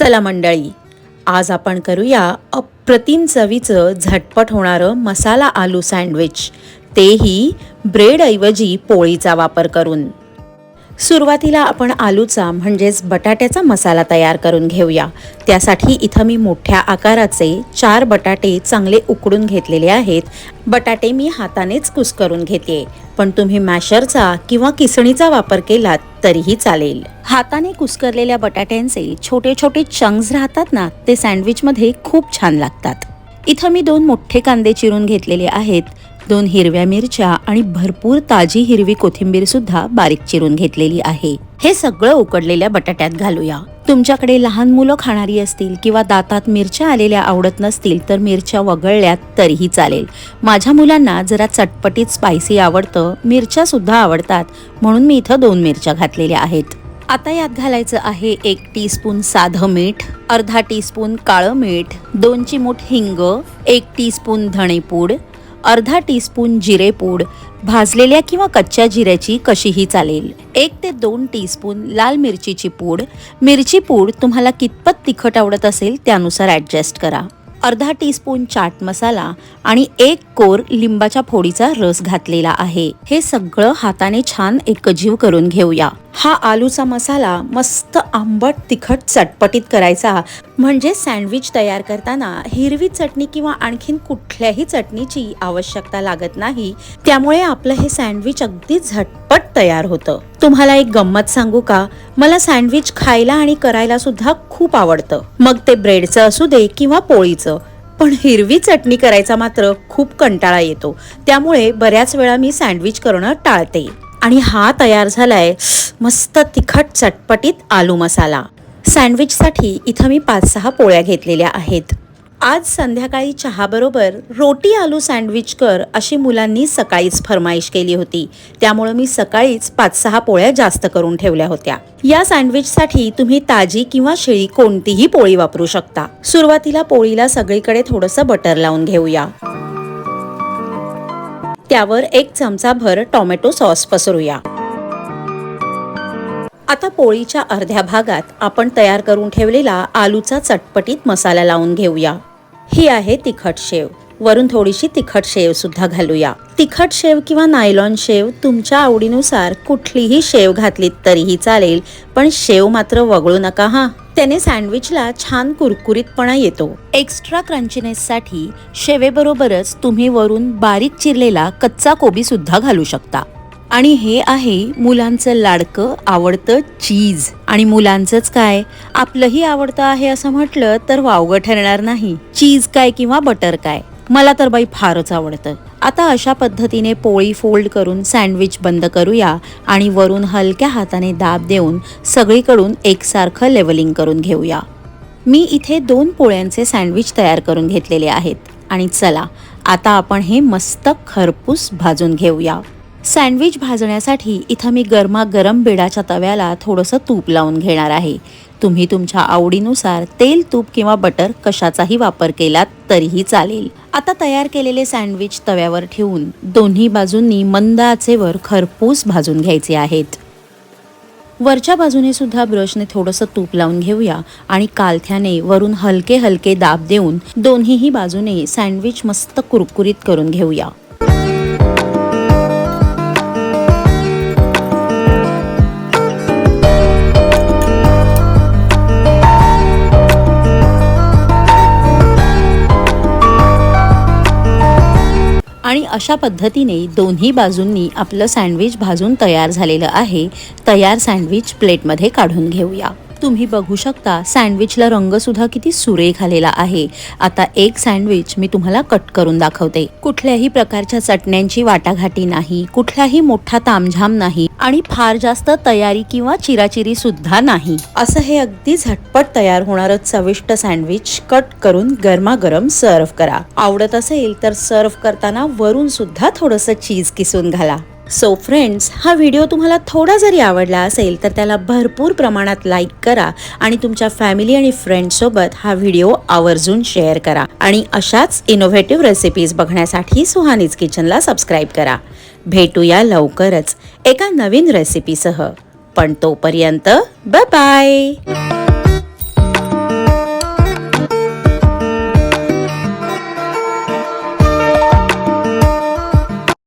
चला मंडळी आज आपण करूया अप्रतिम चवीचं झटपट होणारं मसाला आलू सँडविच. तेही ब्रेडऐवजी पोळीचा वापर करून. सुरुवातीला आपण आलूचा म्हणजेच बटाट्याचा मसाला तयार करून घेऊया. त्यासाठी इथं मी मोठ्या आकाराचे चार बटाटे चांगले उकडून घेतलेले आहेत. बटाटे मी हातानेच कुस्करून घेते. पण तुम्ही मॅशरचा किंवा किसणीचा वापर केलात तरीही चालेल. हाताने कुस्करलेल्या बटाट्यांचे छोटे छोटे चंक्स राहतात ना ते सँडविचमध्ये खूप छान लागतात. इथं मी दोन मोठे कांदे चिरून घेतलेले आहेत. दोन हिरव्या मिरच्या आणि भरपूर ताजी हिरवी कोथिंबीर सुद्धा बारीक चिरून घेतलेली आहे. हे सगळं उकडलेल्या बटाट्यात घालूया. तुमच्याकडे लहान मुलं खाणारी असतील किंवा दातात मिरच्या आलेल्या आवडत नसतील तर मिरच्या वगळल्यात तरीही चालेल. माझ्या मुलांना जरा चटपटीत स्पायसी आवडतं मिरच्या सुद्धा आवडतात म्हणून मी इथं दोन मिरच्या घातलेल्या आहेत. आता यात घालायचं आहे एक टीस्पून साधं मीठ अर्धा टीस्पून काळं मीठ दोन चिमूट हिंग एक टीस्पून धणेपूड अर्धा टीस्पून जिरेपूड भाजलेल्या किंवा कच्च्या जिऱ्याची कशीही चालेल. एक ते दोन टीस्पून लाल मिरचीची पूड. मिरची पूड तुम्हाला कितपत तिखट आवडत असेल त्यानुसार ॲडजस्ट करा. अर्धा टीस्पून चाट मसाला आणि एक कोर लिंबाच्या फोडीचा रस घातलेला आहे. हे सगळं हाताने छान एकजीव करून घेऊया. हा आलूचा मसाला मस्त आंबट तिखट चटपटीत करायचा. म्हणजे सँडविच तयार करताना हिरवी चटणी किंवा आणखीन कुठल्याही चटणीची आवश्यकता लागत नाही. त्यामुळे आपलं हे सँडविच अगदी झटपट तयार होतं. तुम्हाला एक गंमत सांगू का? मला सँडविच खायला आणि करायला सुद्धा खूप आवडतं. मग ते ब्रेडचं असू दे किंवा पोळीचं. पण हिरवी चटणी करायचा मात्र खूप कंटाळा येतो. त्यामुळे बऱ्याच वेळा मी सँडविच करणं टाळते. आणि हा तयार झालाय. मस्त तिखट चटपटीत आलू मसाला. सँडविचसाठी इथं मी पाच सहा पोळ्या घेतलेल्या आहेत. आज संध्याकाळी चहाबरोबर रोटी आलू सँडविच कर अशी मुलांनी सकाळीच फरमाईश केली होती. त्यामुळं मी सकाळीच पाच सहा पोळ्या जास्त करून ठेवल्या होत्या. या सँडविचसाठी तुम्ही ताजी किंवा शिळी कोणतीही पोळी वापरू शकता. सुरुवातीला पोळीला सगळीकडे थोडंसं बटर लावून घेऊया. त्यावर एक चमचा भर टोमॅटो सॉस पसरूया. आता पोळीच्या अर्ध्या भागात आपण तयार करून ठेवलेला आलूचा चटपटीत मसाला लावून घेऊया. ही आहे तिखट शेव. वरून थोडीशी तिखट शेव सुद्धा घालूया. तिखट शेव किंवा नायलॉन शेव तुमच्या आवडीनुसार कुठलीही शेव घातलीत तरीही चालेल पण शेव मात्र वगळू नका हा. त्याने सँडविचला छान कुरकुरीतपणा येतो. एक्स्ट्रा क्रंचीनेससाठी शेवेबरोबरच तुम्ही वरून बारीक चिरलेला कच्चा कोबी सुद्धा घालू शकता. आणि हे आहे मुलांचं लाडकं आवडतं चीज. आणि मुलांचंच काय? आपलंही आवडतं आहे असं म्हटलं तर वावगं ठरणार नाही. चीज काय किंवा बटर काय? मला तर बाई फारच आवडतं. आता अशा पद्धतीने पोळी फोल्ड करून सँडविच बंद करूया आणि वरून हलक्या हाताने दाब देऊन सगळीकडून एकसारखं लेवलिंग करून घेऊया. मी इथे दोन पोळ्यांचे सँडविच तयार करून घेतलेले आहेत. आणि चला आता आपण हे मस्त खरपूस भाजून घेऊया. सँडविच भाजण्यासाठी इथं मी गरमागरम बिडाच्या तव्याला थोडंसं तूप लावून घेणार आहे. तुम्ही तुमच्या आवडीनुसार तेल तूप किंवा बटर कशाचाही वापर केलात तरीही चालेल. आता तयार केलेले सँडविच तव्यावर ठेवून दोन्ही बाजूंनी मंद आचेवर खरपूस भाजून घ्यायचे आहेत. वरच्या बाजूने सुद्धा ब्रशने थोडंसं तूप लावून घेऊया आणि कालथ्याने वरून हलके हलके दाब देऊन दोन्हीही बाजूने सँडविच मस्त कुरकुरीत करून घेऊया. अशा पद्धतीने दोन्ही बाजूंनी आपलं सँडविच भाजून तयार झालेलं आहे. तयार सँडविच प्लेटमध्ये काढून घेऊया. तुम्ही बघू शकता सँडविचला रंग सुद्धा किती सुरेख आलेला आहे. आता एक सँडविच मी तुम्हाला कट करून दाखवते. कुठल्याही प्रकारच्या चटण्यांची वाटाघाटी नाही कुठलाही मोठा तामझाम नाही आणि फार जास्त तयारी किंवा चिराचिरी सुद्धा नाही. असं हे अगदी झटपट तयार होणारं चविष्ट सँडविच कट करून गरमागरम सर्व करा. आवडत असेल तर सर्व करताना वरून सुद्धा थोडंसं चीज किसून घाला. सो फ्रेंड्स हा व्हिडिओ तुम्हाला थोडा जरी आवडला असेल तर त्याला भरपूर प्रमाणात लाईक करा आणि तुमच्या फॅमिली आणि फ्रेंड्ससोबत हा व्हिडिओ आवर्जून शेअर करा. आणि अशाच इनोव्हेटिव्ह रेसिपीज बघण्यासाठी सुहानीज किचनला सबस्क्राईब करा. भेटूया लवकरच एका नवीन रेसिपीसह पण तोपर्यंत बाय बाय